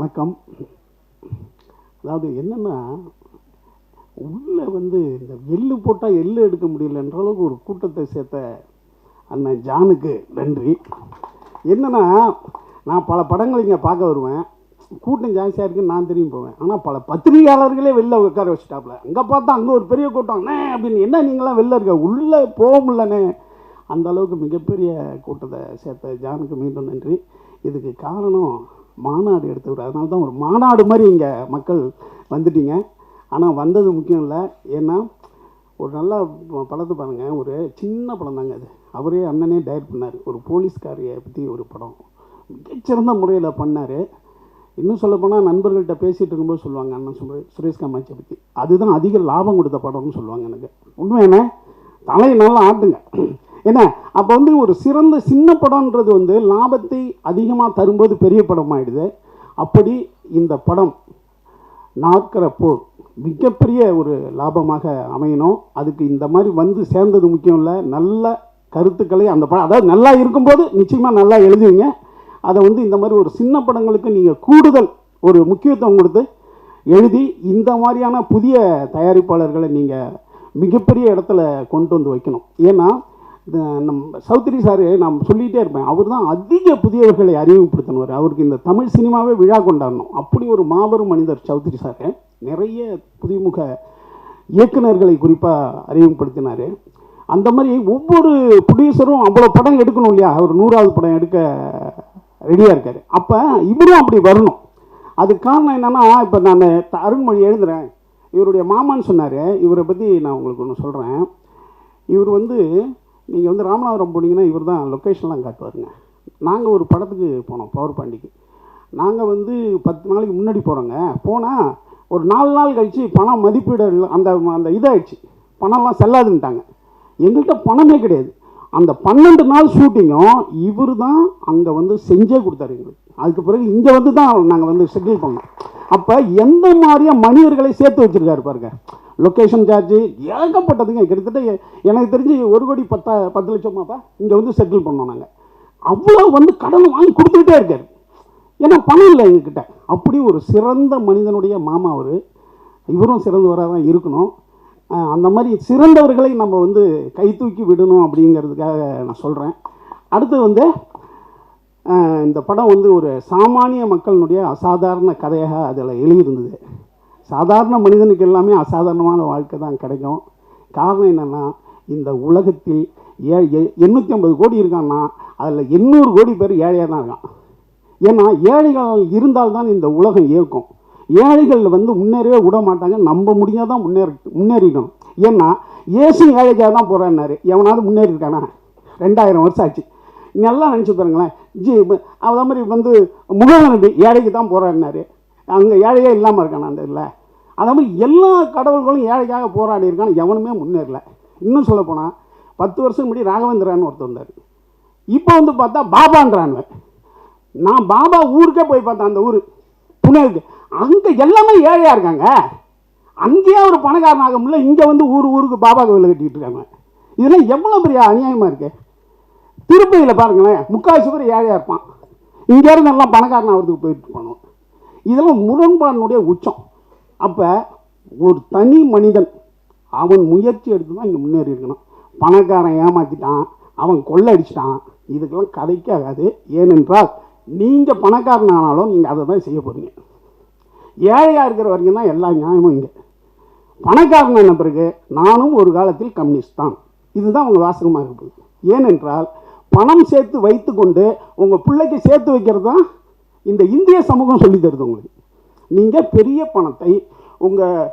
வணக்கம். அதாவது என்னென்னா உள்ளே வந்து இந்த எள்ளு போட்டால் எள்ளு எடுக்க முடியலன்ற அளவுக்கு ஒரு கூட்டத்தை சேர்த்த அண்ணன் ஜானுக்கு நன்றி. என்னென்னா நான் பல படங்கள் இங்கே பார்க்க வருவேன். கூட்டம் ஜாஸ்தியாக இருக்குன்னு நான் திரும்பி போவேன். ஆனால் பல பத்திரிகையாளர்களே வெளில உட்கார வச்சுட்டாப்புல. அங்கே பார்த்தா அங்கே ஒரு பெரிய கூட்டம். அண்ணே அப்படின்னு என்ன நீங்களாம் வெளில இருக்க? உள்ளே போக முடிலண்ணே அந்த அளவுக்கு மிகப்பெரிய கூட்டத்தை சேர்த்த ஜானுக்கு மீண்டும் நன்றி. இதுக்கு காரணம் மாநாடு எடுத்தவர். அதனால தான் ஒரு மாநாடு மாதிரி இங்கே மக்கள் வந்துட்டீங்க. ஆனால் வந்தது முக்கியம் இல்லை. ஏன்னா ஒரு நல்ல படத்தை பாருங்கள் ஒரு சின்ன படம் தாங்க அது. அவரே அண்ணனே டைரக்ட் பண்ணார். ஒரு போலீஸ்காரியை பற்றி ஒரு படம். மிகச்சிறந்த முறையில் பண்ணார். இன்னும் சொல்லப்போனால் நண்பர்கள்ட்ட பேசிகிட்டு இருக்கும்போது சொல்லுவாங்க அண்ணன் சுரே சுரேஷ் காமாட்சியை பற்றி அதுதான் அதிக லாபம் கொடுத்த படம்னு சொல்லுவாங்க எனக்கு. உண்மை என்ன? தலையை நல்லா ஆட்டுங்க. என்ன? அப்போ வந்து ஒரு சிறந்த சின்ன படம்ன்றது வந்து லாபத்தை அதிகமாக தரும்போது பெரிய படம் அப்படி இந்த படம் நாற்கர போர் மிகப்பெரிய ஒரு லாபமாக அமையணும். அதுக்கு இந்த மாதிரி வந்து சேர்ந்தது முக்கியம் இல்லை. நல்ல கருத்துக்களை அந்த படம் அதாவது நல்லா இருக்கும்போது நிச்சயமாக நல்லா எழுதுவீங்க. அதை வந்து இந்த மாதிரி ஒரு சின்ன படங்களுக்கு நீங்கள் கூடுதல் ஒரு முக்கியத்துவம் கொடுத்து எழுதி இந்த மாதிரியான புதிய தயாரிப்பாளர்களை நீங்கள் மிகப்பெரிய இடத்துல கொண்டு வந்து வைக்கணும். ஏன்னா இந்த நம்ம சௌத்ரி சார் நான் சொல்லிகிட்டே இருப்பேன். அவர் தான் அதிக புதியவர்களை அறிமுகப்படுத்தினவர். அவருக்கு இந்த தமிழ் சினிமாவே விழா கொண்டாடணும். அப்படி ஒரு மாபெரும் மனிதர் சௌத்ரி சார். நிறைய புதுமுக இயக்குனர்களை குறிப்பாக அறிமுகப்படுத்தினார். அந்த மாதிரி ஒவ்வொரு ப்ரொடியூசரும் அவ்வளோ படம் எடுக்கணும் இல்லையா? அவர் நூறாவது படம் எடுக்க ரெடியாக இருக்கார். அப்போ இவரும் அப்படி வரணும். அதுக்கு காரணம் என்னென்னா இப்போ நான் அருண்மொழி எழுதுகிறேன் இவருடைய மாமான்னு சொன்னார். இவரை பற்றி நான் உங்களுக்கு ஒன்று சொல்கிறேன் இவர் வந்து நீங்கள் வந்து ராமநாதபுரம் போனீங்கன்னா இவர் தான் லொக்கேஷன்லாம் காட்டுவாருங்க. நாங்கள் ஒரு படத்துக்கு போனோம் பவர் பாண்டிக்கு. நாங்கள் வந்து பத்து நாளைக்கு முன்னாடி போகிறோங்க போனால் ஒரு நாலு நாள் கழித்து பணம் மதிப்பீடு அந்த அந்த இதாகிடுச்சு பணம்லாம் செல்லாதுன்ட்டாங்க. எங்கள்கிட்ட பணமே கிடையாது. அந்த பன்னெண்டு நாள் ஷூட்டிங்கும் இவர் தான் அங்கே வந்து செஞ்சே கொடுத்தாரு எங்களுக்கு. அதுக்கு பிறகு இங்கே வந்து தான் நாங்கள் வந்து செட்டில் பண்ணோம். அப்போ எந்த மாதிரியும் மனிதர்களை சேர்த்து வச்சுருக்காரு பாருங்க. லொக்கேஷன் சார்ஜ் ஏகப்பட்டதுங்க. கிட்டத்தட்ட எனக்கு தெரிஞ்சு ஒரு கோடி பத்தா பத்து லட்சமாப்பா இங்கே வந்து செட்டில் பண்ணோம் நாங்கள் அவ்வளோ வந்து கடன் வாங்கி கொடுத்துக்கிட்டே இருக்கார். ஏன்னா பணம் இல்லை எங்ககிட்ட. அப்படி ஒரு சிறந்த மனிதனுடைய மாமா அவர். இவரும் சிறந்தவராக தான் இருக்கணும். அந்த மாதிரி சிறந்தவர்களை நம்ம வந்து கை தூக்கி விடணும் அப்படிங்கிறதுக்காக நான் சொல்கிறேன் அடுத்து வந்து இந்த படம் வந்து ஒரு சாமானிய மக்களினுடைய அசாதாரண கதையாக அதில் எழுதியிருந்தது. சாதாரண மனிதனுக்கு எல்லாமே அசாதாரணமான வாழ்க்கை தான் கிடைக்கும். காரணம் என்னென்னா இந்த உலகத்தில் ஏ எண்ணூற்றி ஐம்பது கோடி இருக்கான்னா அதில் எண்ணூறு கோடி பேர் ஏழையாக தான் இருக்கான். ஏன்னா ஏழைகள் இருந்தால்தான் இந்த உலகம் இயக்கும் ஏழைகள் வந்து முன்னேறவே விட மாட்டாங்க. நம்ம முடிஞ்சால் முன்னேறி முன்னேறிக்கணும் ஏன்னா இயேசு ஏழைக்காக தான் போகிறான்னாரு எவனாவது முன்னேறி இருக்கானா? ரெண்டாயிரம் வருஷம் ஆச்சு. நல்லா நினச்சி பாருங்களேன். ஜி அதே மாதிரி வந்து முகநபி ஏழைக்கு தான் போகிறாருனாரு அங்கே ஏழையே இல்லாமல் இருக்கானா அந்த இதில்? அதே மாதிரி எல்லா கடவுள்களும் ஏழைக்காக போராடி இருக்கானு எவனுமே முன்னேறல. இன்னும் சொல்லப்போனால் பத்து வருஷம் முன்னாடி ராகவேந்திரான்னு ஒருத்தர் வந்தார். இப்போ வந்து பார்த்தா பாபான்றான்னு நான் பாபா ஊருக்கே போய் பார்த்தேன் அந்த ஊர். புனேவுக்கு. அங்கே எல்லாமே ஏழையாக இருக்காங்க. அங்கேயே ஒரு பணக்காரன் ஆக முடியல இங்கே வந்து ஊர் ஊருக்கு பாபா கோவில் கட்டிகிட்டு இருக்காங்க. இதெல்லாம் எவ்வளோ பெரிய அநியாயமாக இருக்குது திருப்பதியில் பாருங்களேன் முக்கால்வாசி பேர் ஏழையாக இருப்பான். இங்கேருந்து எல்லாம் பணக்காரன் ஆகிறதுக்கு போயிட்டு போகணும் இதெல்லாம் முரண்பாடினுடைய உச்சம். அப்போ ஒரு தனி மனிதன் அவன் முயற்சி எடுத்து தான் இங்கே முன்னேறி இருக்கணும். பணக்காரன் ஏமாற்றிட்டான் அவன் கொள்ளடிச்சிட்டான். இதுக்கெல்லாம் கதைக்காகாது ஏனென்றால் நீங்கள் பணக்காரன் ஆனாலும் நீங்கள் அதை தான் செய்ய போகிறீங்க ஏழையாக இருக்கிற வரைக்கும் தான் எல்லா நியாயமும் இங்கே. பணக்காரன் என்ன பிறகு? நானும் ஒரு காலத்தில் கம்யூனிஸ்ட் தான். இதுதான் உங்கள் வாசகமாக இருக்குது ஏனென்றால் பணம் சேர்த்து வைத்துக்கொண்டு உங்கள் பிள்ளைக்கு சேர்த்து வைக்கிறது தான் இந்த இந்திய சமூகம் சொல்லி தருது உங்களுக்கு. நீங்கள் பெரிய பணத்தை உங்கள்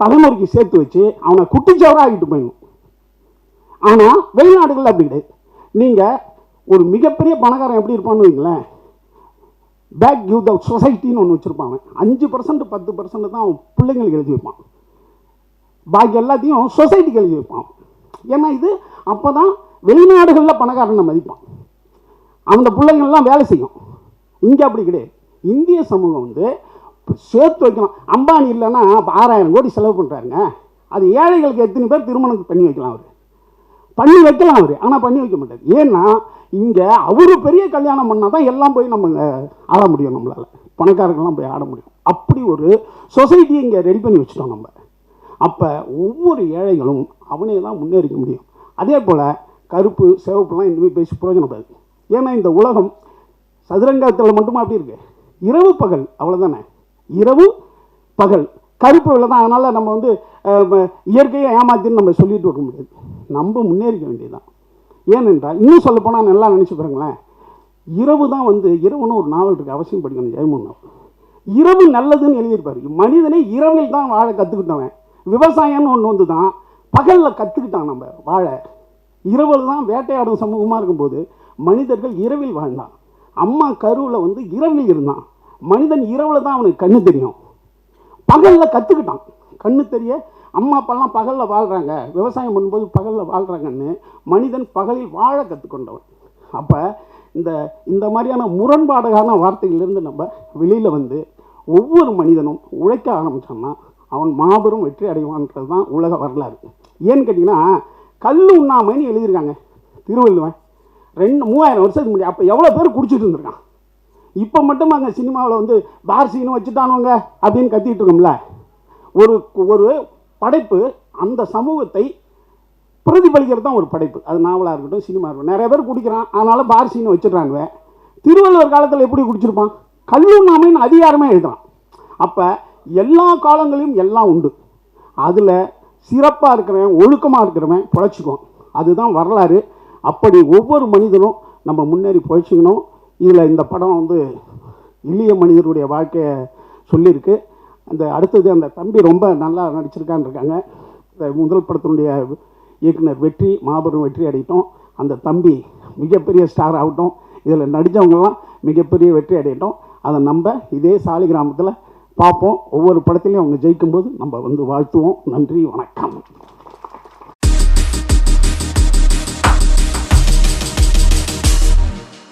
தலைமுறைக்கு சேர்த்து வச்சு அவனை குட்டிச்சவராக ஆகிட்டு போயிடணும் ஆனால் வெளிநாடுகளில் அப்படி கிடையாது. நீங்கள் ஒரு மிகப்பெரிய பணக்காரன் எப்படி இருப்பான்னு வைங்களேன். பேக் கிவ் த சொசைட்டின்னு ஒன்று வச்சுருப்பாங்க அஞ்சு பர்சன்ட் பத்து பர்சன்ட் தான் அவன் பிள்ளைங்களுக்கு எழுதி வைப்பான். பாக்கி எல்லாத்தையும் சொசைட்டிக்கு எழுதி வைப்பான். ஏன்னா இது அப்போ தான் வெளிநாடுகளில் பணக்காரனை மதிப்பான். அந்த பிள்ளைங்கள்லாம் வேலை செய்யும். இங்கே அப்படி கிடையாது. இந்திய சமூகம் வந்து சேர்த்து வைக்கலாம். அம்பானி இல்லைன்னா இப்போ ஆறாயிரம் கோடி செலவு பண்ணுறாருங்க அது ஏழைகளுக்கு எத்தனை பேர் திருமணம் பண்ணி வைக்கலாம் அவர்? பண்ணி வைக்கலாம் அவர். ஆனால் பண்ணி வைக்க மாட்டார். ஏன்னா இங்கே அவரு பெரிய கல்யாணம் பண்ணால் தான் எல்லாம் போய் நம்ம ஆட முடியும் நம்மளால். பணக்காரர்கள்லாம் போய் ஆட முடியும். அப்படி ஒரு சொசைட்டி இங்கே ரெடி பண்ணி வச்சுட்டோம் நம்ம. அப்போ ஒவ்வொரு ஏழைகளும் அவனே தான் முன்னேறிக்க முடியும். அதே போல் கருப்பு சிவப்புலாம் இனிமேல் பேசி பிரயோஜனப்படாது ஏன்னா இந்த உலகம் சதுரங்கத்தில் மட்டுமா அப்படி இருக்கு? இரவு பகல் அவ்வளோதானே இரவு பகல். கருப்பு வெள்ளை தான். அதனால் நம்ம வந்து இயற்கையை ஏமாத்தின்னு நம்ம சொல்லிட்டு இருக்க முடியாது. நம்ம முன்னேறிக்க வேண்டியதுதான். ஏனென்றால் இன்னும் சொல்ல போனால் நல்லா நினச்சி பாருங்களேன். இரவு தான் வந்து இரவுன்னு ஒரு நாவல் இருக்குது அவசியம் படிக்கணும் ஜெயமோகன் இரவு நல்லதுன்னு எழுதியிருப்பாரு. மனிதனை இரவில் தான் வாழ கற்றுக்கிட்டவன் விவசாயம்னு ஒன்று வந்து தான் பகலில் கற்றுக்கிட்டான் நம்ம வாழ. இரவில் தான் வேட்டையாடும் சமூகமாக இருக்கும்போது மனிதர்கள் இரவில் வாழ்ந்தான். அம்மா கருவில் வந்து இரவில் இருந்தான். மனிதன் இரவில் தான் அவனுக்கு கண்ணு தெரியும். பகலில் கற்றுக்கிட்டான் கண்ணு தெரிய அம்மா அப்பெல்லாம் பகலில் வாழ்கிறாங்க விவசாயம் பண்ணும்போது பகலில் வாழ்கிறாங்கன்னு மனிதன் பகலில் வாழ கற்றுக்கொண்டவன் அப்போ இந்த இந்த மாதிரியான முரண்பாடான வார்த்தைகளிலிருந்து நம்ம வெளியில் வந்து ஒவ்வொரு மனிதனும் உழைக்க ஆரம்பிச்சான்னா அவன் மாபெரும் வெற்றி அடைவான்றது தான் உலக வரலாறு. ஏன்னு கேட்டிங்கன்னா கல் உண்ணாமைன்னு எழுதியிருக்காங்க. திருவள்ளுவன் ரெண்டு மூவாயிரம் வருஷத்துக்கு முன்னாடி அப்போ எவ்வளோ பேர் குடிச்சிட்டு இருந்திருக்கான்? இப்போ மட்டும் அங்கே சினிமாவில் வந்து பார் சீனு வச்சுட்டானுங்க அப்படின்னு கத்திட்டு இருக்கோம்ல. ஒரு ஒரு படைப்பு அந்த சமூகத்தை பிரதிபலிக்கிறது தான் ஒரு படைப்பு. அது நாவலாக இருக்கட்டும் சினிமா இருக்கட்டும். நிறைய பேர் குடிக்கிறான். அதனால் பார் வச்சுட்றாங்க திருவள்ளுவர் காலத்தில் எப்படி குடிச்சிருப்பான்? கல்லுண்ணாமைன்னு அதிகாரமே எழுதுறான். அப்போ எல்லா காலங்களிலும் எல்லாம் உண்டு. அதில் சிறப்பாக இருக்கிறவன் ஒழுக்கமாக இருக்கிறவன் பிழைச்சிக்கும் அதுதான் வரலாறு. அப்படி ஒவ்வொரு மனிதனும் நம்ம முன்னேறி பிழைச்சிக்கணும். இதில் இந்த படம் வந்து எளிய மனிதருடைய வாழ்க்கையை சொல்லியிருக்கு. அந்த அடுத்தது அந்த தம்பி ரொம்ப நல்லா நடிச்சிருக்கான்னு இருக்காங்க. இந்த முதல் படத்தினுடைய இயக்குனர் வெற்றி மாபெரும் வெற்றி அடையட்டும். அந்த தம்பி மிகப்பெரிய ஸ்டார் ஆகட்டும். இதில் நடித்தவங்கெல்லாம் மிகப்பெரிய வெற்றி அடையட்டும். அதை நம்ம இதே சாலி கிராமத்தில் பார்ப்போம். ஒவ்வொரு படத்துலையும் அவங்க ஜெயிக்கும்போது நம்ம வந்து வாழ்த்துவோம். நன்றி வணக்கம்.